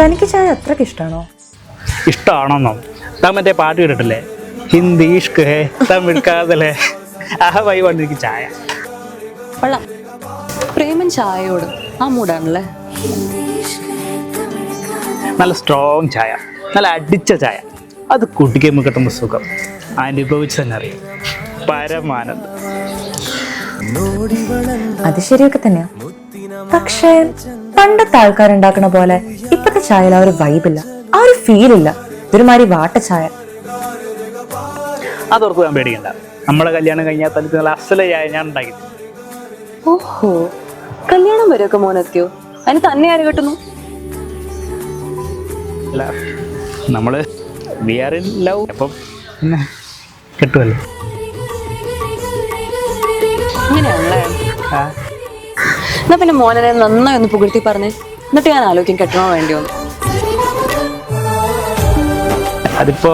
തനിക്ക് ചായ അത്രയ്ക്ക് ഇഷ്ടമാണോ ഇഷ്ടമാണെന്നോ താൻ മറ്റേ പാട്ട് കേട്ടിട്ടില്ലേ? ഹിന്ദി ഇഷ്ക് ഹേ തമിഴ് കാതലേ. ആ വൈവാണ് എനിക്ക് ചായ. കൊള്ളാം. പ്രേമൻ ചായയോട് ആ മൂടാണല്ലേ നല്ല സ്ട്രോങ് ചായ. നല്ല അടിച്ച ചായ. അത് കുടിക്കുമ്പോൾ കിട്ടുമ്പോൾ സുഖം. അനുഭവിച്ച് തന്നെ അറിയാം. പരമാനന്ദം. അത് ശരിയൊക്കെ തന്നെയാ. പക്ഷേ പണ്ടത്തെ ആൾക്കാരുണ്ടാക്കണ പോലെ ഇപ്പത്തെ ചായയിൽ ആ ഒരു വൈബില്ല ആ ഒരു ഫീൽ ഇല്ല. ഇതൊരുമാതിരി വാട്ട ചായ. അതോർക്ക് ഞാൻ പേടിക്കണ്ട. നമ്മളെ കല്യാണം കഴിഞ്ഞാൽ തനിക്ക് നല്ല അസല ചായ ഞാൻ ഉണ്ടാക്കി ഓഹോ. കല്യാണം വരെയൊക്കെ മോനെത്തിയോ? അതിന് തന്നെ ആര് കെട്ടുന്നു? അല്ല നമ്മൾ വി ആർ ഇൻ ലവ്. അപ്പം പിന്നെ കിട്ടുമല്ലോ അങ്ങനെയാണല്ലേ എന്നാ പിന്നെ മോനെ നന്നായി ഒന്ന് പുകഴ്ത്തി പറഞ്ഞേ. എന്നിട്ട് ഞാൻ ആലോചിക്കും കെട്ടണോ വേണ്ടിയോ അതിപ്പോ